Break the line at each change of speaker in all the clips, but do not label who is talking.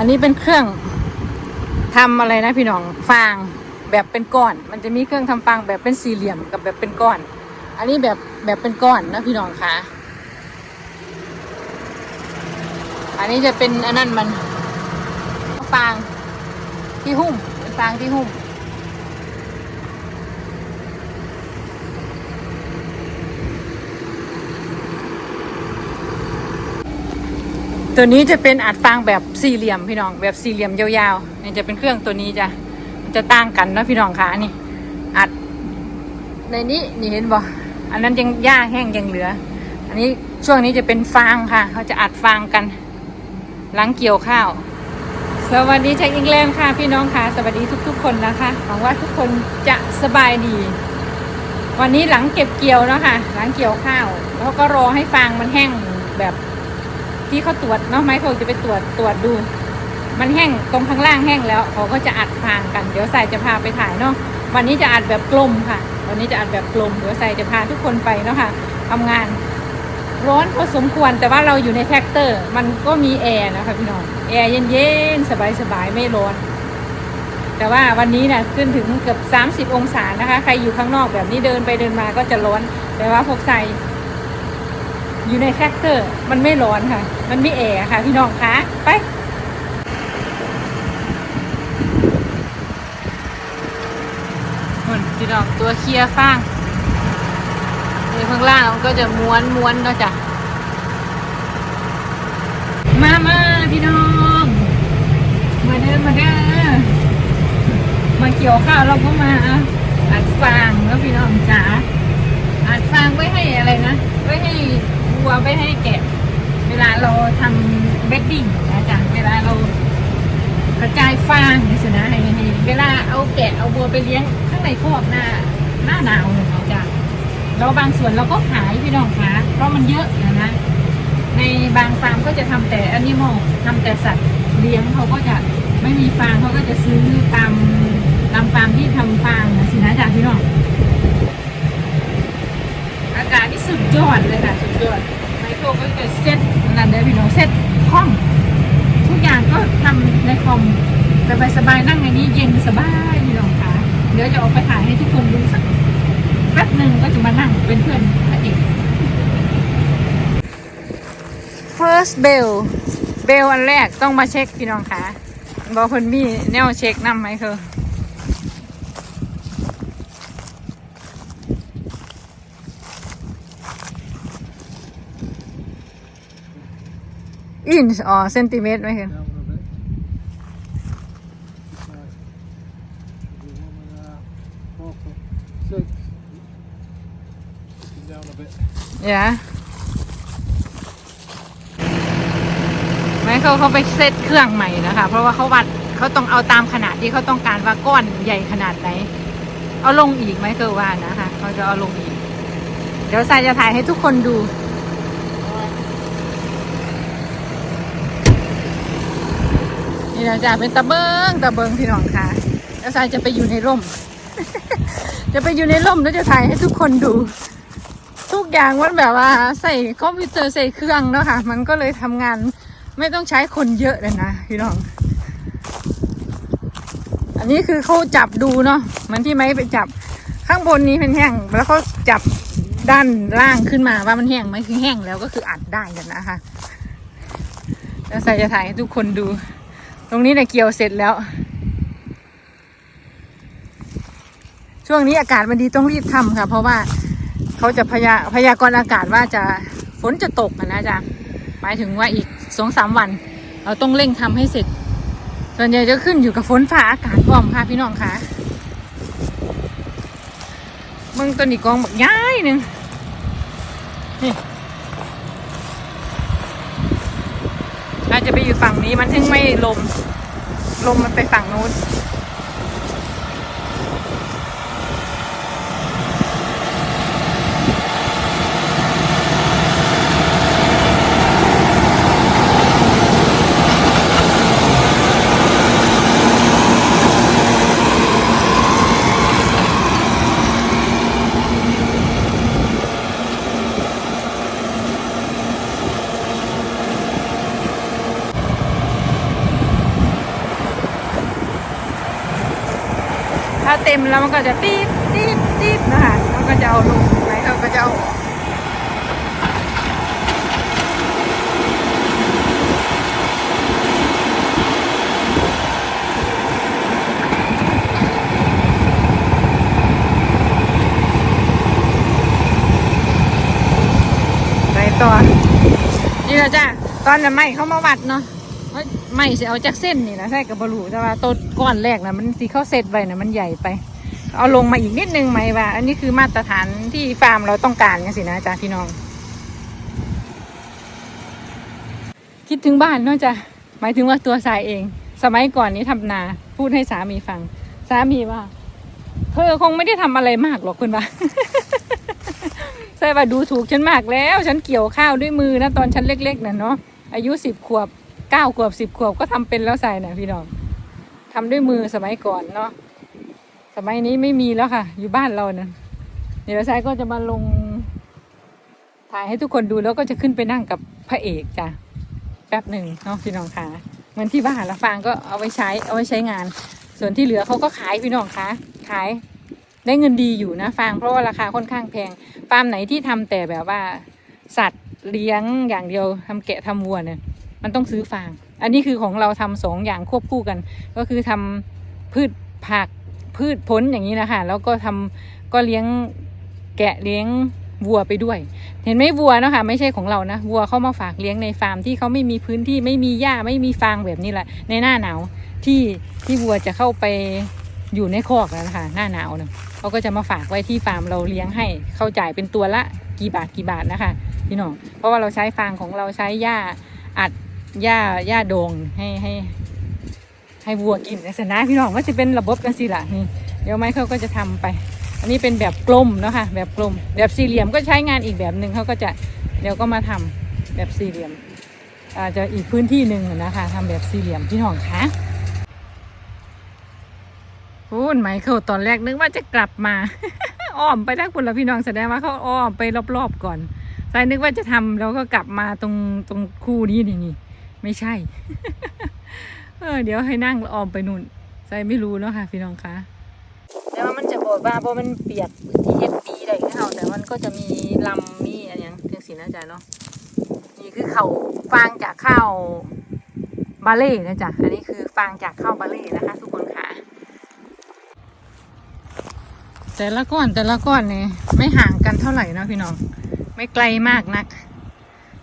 อันนี้เป็นเครื่องทำอะไรนะพี่น้องฟางแบบเป็นก้อน มันจะมีเครื่องทำฟางแบบเป็นสี่เหลี่ยมกับแบบเป็นก้อน อันนี้แบบแบบเป็นก้อนนะพี่น้องคะอันนี้จะเป็นอันนั้นมันฟางที่หุ้มเป็นฟางที่หุ้ม ตัวนี้จะเป็นอัดฟางแบบสี่เหลี่ยมพี่น้อง แบบสี่เหลี่ยมยาวๆนี่จะเป็นเครื่องตัวนี้จ้ะมันจะต่างกันนะพี่น้องคะนี่ อัด ในนี้นี่เห็นบ่อันนั้นยังหญ้าแห้งยังเหลือ อันนี้ช่วงนี้จะเป็นฟางค่ะ เขาจะอัดฟางกัน หลังเกี่ยวข้าว สวัสดีจากอังกฤษค่ะพี่น้องค่ะ สวัสดีทุก ๆ คนนะคะหวังว่าทุกคนจะสบายดี วันนี้หลังเก็บเกี่ยวเนาะค่ะหลังเกี่ยวข้าวแล้วก็รอให้ฟางมันแห้งแบบ ที่เขาตรวจเนาะไม้เขาจะไปตรวจตรวจดู มันแห้งตรงข้างล่างแห้งแล้วเขาก็จะอัดฟางกัน เดี๋ยวใส่จะพาไปถ่ายเนาะวันนี้จะอัดแบบกลมค่ะ วันนี้จะอัดแบบกลมเดี๋ยวใส่จะพาทุกคนไปเนาะค่ะทำงานร้อนพอสมควรแต่ว่าเราอยู่ในแท็กเตอร์ มันก็มีแอร์นะคะพี่น้องแอร์เย็นๆสบายๆไม่ร้อนแต่ว่าวันนี้นะขึ้นถึงเกือบ 30 องศานะคะ ใครอยู่ข้างนอกแบบนี้เดินไปเดินมาก็จะร้อนแต่ว่าพวกใส่ อยู่ในแท็กเตอร์ มันไม่ร้อนค่ะ มันไม่แอร์ค่ะ พี่น้องคะไปหุ่นพี่น้องตัวเคลียร์ฟางในข้างล่างมันก็จะม้วนม้วนๆเนะจ้ะมามาพี่น้อง มาเด้อมาเด้อมาเกี่ยวข้าวเราก็มาอัดฟางแล้วพี่น้องจ๋าอัดฟางไว้ให้อะไรนะ ไว้ให้ วัวไว้ให้แกะ เวลาเราทำเบดดิ้งนะจ๊ะเวลาเรากระจายฟางนี่สินะให้ให้เวลาเอาแกะเอาวัวไปเลี้ยงข้างในคอกหน้าหน้าหนาวเนี่ยนะจ๊ะแล้วบางส่วนเราก็ขายพี่น้องคะเพราะมันเยอะนะนะในบางฟาร์มก็จะทำแต่อนิมอลทำแต่สัตว์เลี้ยงเขาก็จะไม่มีฟางเขาก็จะซื้อตามตามฟาร์มที่ทำฟางนะสินะจ๊ะพี่น้องอากาศที่สุดยอดเลยค่ะสุดยอด ไมโคก็จะเซ็ตนั่นเลยพี่น้องเซ็ตคอมทุกอย่างก็ทำในคอมสบายสบายๆนั่งในนี้เย็นสบายพี่น้องค่ะเดี๋ยวจะออกไปถ่ายให้ทุกคนดูสักแป๊บหนึ่งก็จะมานั่งเป็นเพื่อนพระเอก first bell bell อันแรกต้องมาเช็คพี่น้องค่ะบอกเพิ่นมีแนวเช็คนำไหมคือ อินอ๋อเซนติเมตรไหมคือ
Down a bit.
อย่าไม่เขาเขาไปเซตเครื่องใหม่นะคะ เพราะว่าเขาวัดเขาต้องเอาตามขนาดที่เขาต้องการว่าก้อนใหญ่ขนาดไหน เอาลงอีกไหมคือว่านะคะ เขาจะเอาลงอีก เดี๋ยวสายจะถ่ายให้ทุกคนดู นี่นะจ๊ะเป็นตะเบิงตะเบิงพี่น้องค่ะ แล้วสายจะไปอยู่ในร่ม จะไปอยู่ในร่มแล้วจะถ่ายให้ทุกคนดู ทุกอย่างมันแบบว่าใส่คอมพิวเตอร์ใส่เครื่องเนาะค่ะ มันก็เลยทำงานไม่ต้องใช้คนเยอะเลยนะพี่น้อง อันนี้คือเขาจับดูเนาะเหมือนที่ไม้ไปจับข้างบนนี้เป็นแห้งแล้วก็จับด้านล่างขึ้นมาว่ามันแห้งไหมคือแห้งแล้วก็คืออัดได้กันนะคะแล้วใส่จะถ่ายให้ทุกคนดู ตรงนี้เนี่ยเกี่ยวเสร็จแล้ว ช่วงนี้อากาศมันดีต้องรีบทำค่ะ เพราะว่าเขาจะพยาพยากรณ์อากาศว่าจะฝนจะตกนะจ๊ะหมายถึงว่าอีกสองสามวัน เราต้องเร่งทำให้เสร็จ ส่วนใหญ่จะขึ้นอยู่กับฝนฟ้าอากาศพร้อมค่ะพี่น้องค่ะมึงตัวนี้กองแบบย้ายหนึ่งนี่ อยู่ฝั่งนี้มันถึงไม่ลม ลมมันไปฝั่งนู้น ต็มแล้วมันก็จะตีดตีดตีดนะคะมันก็จะเอาลงไหนเขาก็จะเอาออกไปต่อนี่แหละจ้ะตอนนั้ไม่เขามาวัดเนาะ ไม่สิเอาจากเส้นนี่นะใช่กับบรูแต่ว่าต้นก้อนแรกนะมันสีเข้าเซตไว้นะมันใหญ่ไป เอาลงมาอีกนิดนึงไหมว่า อันนี้คือมาตรฐานที่ฟาร์มเราต้องการกันสินะจ้ะพี่น้อง คิดถึงบ้านเนาะจ้ะหมายถึงว่าตัวสายเอง สมัยก่อนนี้ทำนาพูดให้สามีฟัง สามีว่าเธอคงไม่ได้ทำอะไรมากหรอกคุณว่าใช่ว่าดูถูกฉันมากแล้ว ฉันเกี่ยวข้าวด้วยมือนะตอนฉันเล็ก ๆน่ะเนาะอายุสิบขวบ เก้าขวบสิบขวบก็ทำเป็นแล้วใส่น่ะพี่น้องทำด้วยมือสมัยก่อนเนาะสมัยนี้ไม่มีแล้วค่ะ อยู่บ้านเรานะเดี๋ยวสายก็จะมาลงถ่ายให้ทุกคนดูแล้วก็จะขึ้นไปนั่งกับพระเอกจ้ะแป๊บหนึ่งเนาะพี่น้องคะเหมือนที่บ้านละฟางก็เอาไว้ใช้เอาไว้ใช้งาน ส่วนที่เหลือเขาก็ขายพี่น้องคะขายได้เงินดีอยู่นะฟางเพราะว่าราคาค่อนข้างแพงฟาร์มไหนที่ทำแต่แบบว่า สัตว์เลี้ยงอย่างเดียวทำแกะทำวัวเนี่ย มันต้องซื้อฟาง อันนี้คือของเราทำสองอย่างควบคู่กัน ก็คือทำพืชผักพืชผลอย่างนี้นะคะแล้วก็ทำก็เลี้ยงแกะเลี้ยงวัวไปด้วย เห็นไหมวัวนะคะไม่ใช่ของเรานะวัวเขามาฝากเลี้ยงในฟาร์มที่เขาไม่มีพื้นที่ไม่มีหญ้าไม่มีฟางแบบนี้แหละ ในหน้าหนาวที่ที่วัวจะเข้าไปอยู่ในคอกแล้วนะคะหน้าหนาวเนะเขาก็จะมาฝากไว้ที่ฟาร์มเราเลี้ยงให้เขาจ่ายเป็นตัวละกี่บาทกี่บาทนะคะพี่น้องเพราะว่าเราใช้ฟางของเราใช้หญ้าอัด หญ้าหญ้าโดงให้ให้ ให้วัวกินลักษณะพี่น้องก็จะเป็นระบบกันสิล่ะนี่เดี๋ยวไม้เขาก็จะทำไป อันนี้เป็นแบบกลมเนาะค่ะแบบกลม แบบสี่เหลี่ยมก็ใช้งานอีกแบบหนึ่งเขาก็จะเดี๋ยวก็มาทำแบบสี่เหลี่ยม อาจจะอีกพื้นที่หนึ่งนะคะทำแบบสี่เหลี่ยมพี่น้องคะพูนไมเคิลตอนแรกนึกว่าจะกลับมาอ้อมไปทักคุณละพี่น้องแสดงว่าเขาอ้อมไปรอบๆก่อนใจนึกว่าจะทำแล้วก็กลับมาตรงตรงคู่นี้นี่ ไม่ใช่ เออ เดี๋ยวให้นั่งอ้อมไปนู่นใจไม่รู้เนาะค่ะ พี่น้องคะแต่ว่ามันจะบอกว่าเพราะมันเปียกที่เฮ็ดปีได้เขาแต่มันก็จะมีลำมีอะไรอย่างเรื่องสีนะจ๊ะเนาะนี่คือเขาฟางจากข้าวบาเล่นะจ๊ะอันนี้คือฟางจากข้าวบาเล่นะคะ ทุกคนค่ะ แต่ละก้อนแต่ละก้อนเนี่ยไม่ห่างกันเท่าไหร่เนาะพี่น้อง ไม่ไกลมากนัก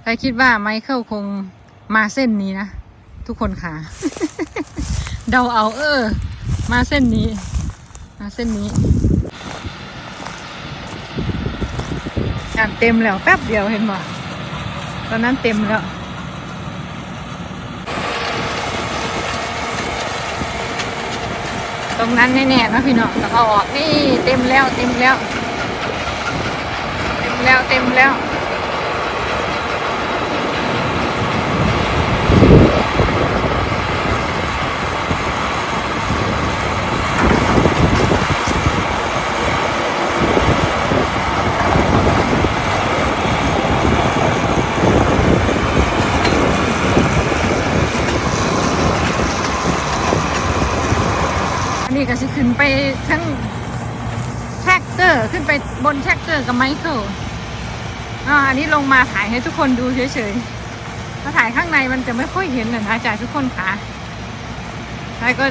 ใครคิดว่าไมเคิลคง มาเส้นนี้นะ ทุกคนค่ะ เดาเอาเออ มาเส้นนี้ มาเส้นนี้งานเต็มแล้วแป๊บเดียวเห็นบ่ตอนนั้นเต็มแล้วตรงนั้นแน่ๆนะพี่น้องต้องเอาออกนี่เต็มแล้วเต็มแล้ว เต็มแล้วเต็มแล้ว ก็สิขึ้นไปทั้งแท็กเตอร์ ขึ้นไปบนแท็กเตอร์กับไมเคิลอ่าอันนี้ลงมาถ่ายให้ทุกคนดูเฉยๆถ้าถ่ายข้างในมันจะไม่ค่อยเห็นนะนะจ่ายทุกคนค่ะแล้วก็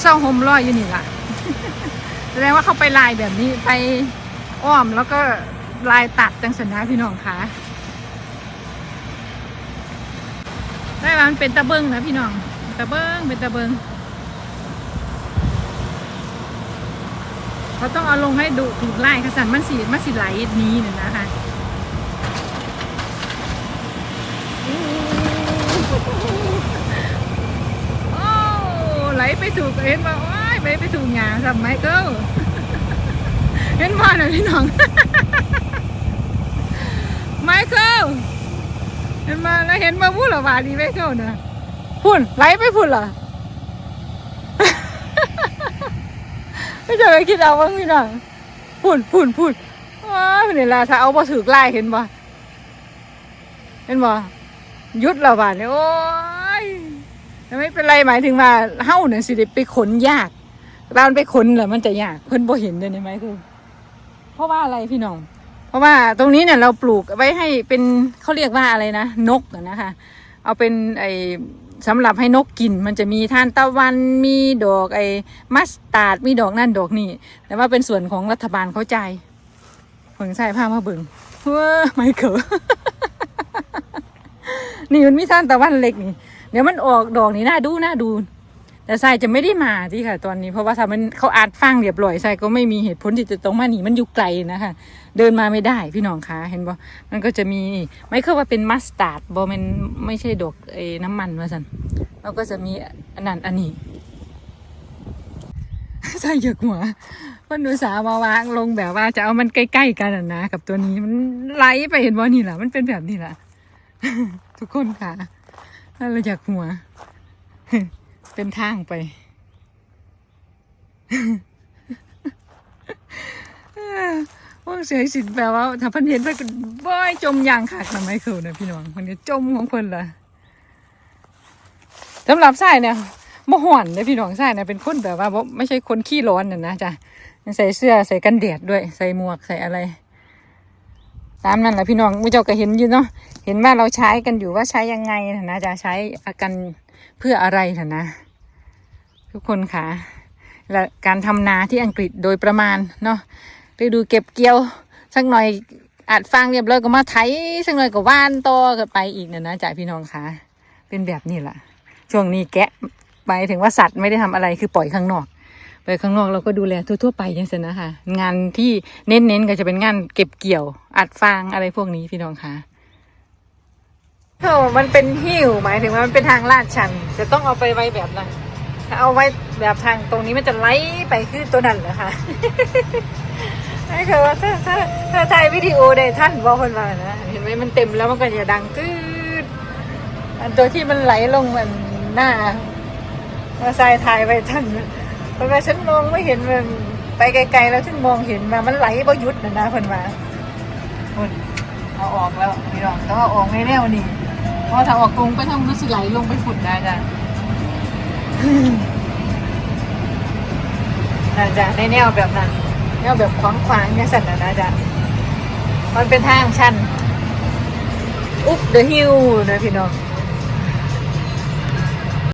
เศร้าโฮมลอยอยู่นี่ล่ะแสดงว่าเขาไปลายแบบนี้ไปอ้อมแล้วก็ลายตัดจังสนะพี่น้องคะได้ว่ามันเป็นตะเบิงนะพี่น้อง ตะเบิงเป็นตะเบิง เขาต้องเอาลงให้ดูถูกไล่ขสันมันสีมันสีไหลนี้เนี่ยนะคะโอ้ไหลไปถูกเห็นว่าโอ้ยไปไปถูกหยาสับไมเคิลเห็นว่าหน่อยพี่น้องไมเคิลเห็นมาแล้วเห็นมาพูดหรอว่าดีไมเคิลเนะพุ่นไหลไปพุ่นเหรอ ไม่จะไปคิดเอาว่าพี่น้องพูดพูดพูดว้าวนี่ล่ะถ้าเอาบ่ถือไล่เห็นบ่เห็นบ่หยุดและบาดนี่ยโอ้ยแต่ไม่เป็นไรหมายถึงว่าเฮาเนี่ยสิได้ไปขนยากบ้านไปค้นเหรอมันจะยากเพิ่นบ่เห็นเลยไหมคือเพราะว่าอะไรพี่น้อง เพราะว่าตรงนี้เนี่ยเราปลูกไว้ให้เป็นเขาเรียกว่าอะไรนะนกนะคะ เอาเป็นไอ สำหรับให้นกกิน มันจะมีทานตะวันมีดอกไอมัสตาร์ดมีดอกนั่นดอกนี่แต่ว่าเป็นส่วนของรัฐบาลเขาจ่ายเพิ่งใส่ผ้ามาเบิ่งเว้อไม่เขอนี่มันมีทานตะวันเล็กนี่ เดี๋ยวมันออกดอกนี่น่าดูน่าดู แต่ทรายจะไม่ได้มาที่ค่ะ ตอนนี้เพราะว่าถ้ามันเขาอาจฟังเรียบร้อยทรายก็ไม่มีเหตุผลที่จะต้องมาหนีมันอยู่ไกลนะคะเดินมาไม่ได้พี่น้องคะเห็นบ่มันก็จะมีไม่เข้าว่าเป็นมัสตาร์ดบ่มันไม่ใช่ดอกไอ้น้ำมันว่าสันแล้วก็จะมีอันนั้นอันนี้ใส่เหยือกหัวมันดูสาห์มาวางลงแบบว่าจะเอามันใกล้ๆกันนะกับตัวนี้มันไหลไปเห็นบ่นี่แหละมันเป็นแบบนี้แหละทุกคนค่ะเราอยากหัว เป็นทางไปพวกเสียสินแปลว่า ถ้าเพิ่นเห็นเพิ่นก็บ่อยจมยางขาดทำไมคือนะพี่น้องมันก็จมของเพิ่นละสำหรับสายเนี่ยบ่ห่อนเลยพี่น้องสายเนี่ยเป็นคนแบบว่าไม่ใช่คนขี้ร้อนน่ะนะจ้ะใส่เสื้อใส่กันแดดด้วย ใส่หมวกใส่อะไร ตามนั้นแหละพี่น้องมุเจ้าก็เห็นอยู่เนาะเห็นว่าเราใช้กันอยู่ว่าใช้ยังไงน่ะนะจะใช้อากัน เพื่ออะไรนะนะ ทุกคนค่ะและการทำนาที่อังกฤษโดยประมาณเนาะฤดูเก็บเกี่ยวสักหน่อยอาจฟางเรียบร้อยก็มาไถสักหน่อยก็ว่านต่อกันไปอีกเนี่ยนะจ่ายพี่น้องค่ะ เป็นแบบนี้แหละช่วงนี้แกะไปถึงว่าสัตว์ไม่ได้ทำอะไรคือปล่อยข้างนอกไปข้างนอกเราก็ดูแลทั่วๆไปยังไงนะคะงานที่เน้นๆก็จะเป็นงานเก็บเกี่ยว อัดฟางอะไรพวกนี้พี่น้องค่ะ โอ้มันเป็นหิ้วหมายถึงว่ามันเป็นทางลาดชัน จะต้องเอาไปไว้แบบนั้นถ้าเอาไว้แบบทางตรงนี้มันจะไหลไปคือตัวนั้นเหรอคะไม่เคยว่าถ้าถ้าถ้าถ่ายวิดีโอได้ท่านบอกคนว่านะเห็นไหมมันเต็มแล้วมันก็จะดังตืดอันตัวที่มันไหลลงมันหน้ามาใส่ถ่ายไปท่านเพราะว่าฉันมองไม่เห็นมันไปไกลๆแล้วฉันมองเห็นมามันไหลบ่หยุดนะนะคนมาคนเอาออกแล้วพี่น้องต้องเอาออกในแนวนี้ พอถ้าออกกรงก็ต้องรู้สึกไหลลงไปฝุ่นได้จ้ะนะจ๊ะในแนวแบบนั้นแนวแบบขวางขวางๆเนี่ยสันนะนะจ๊ะมันเป็นทางชันอุ๊บเดอะฮิลนะพี่น้อง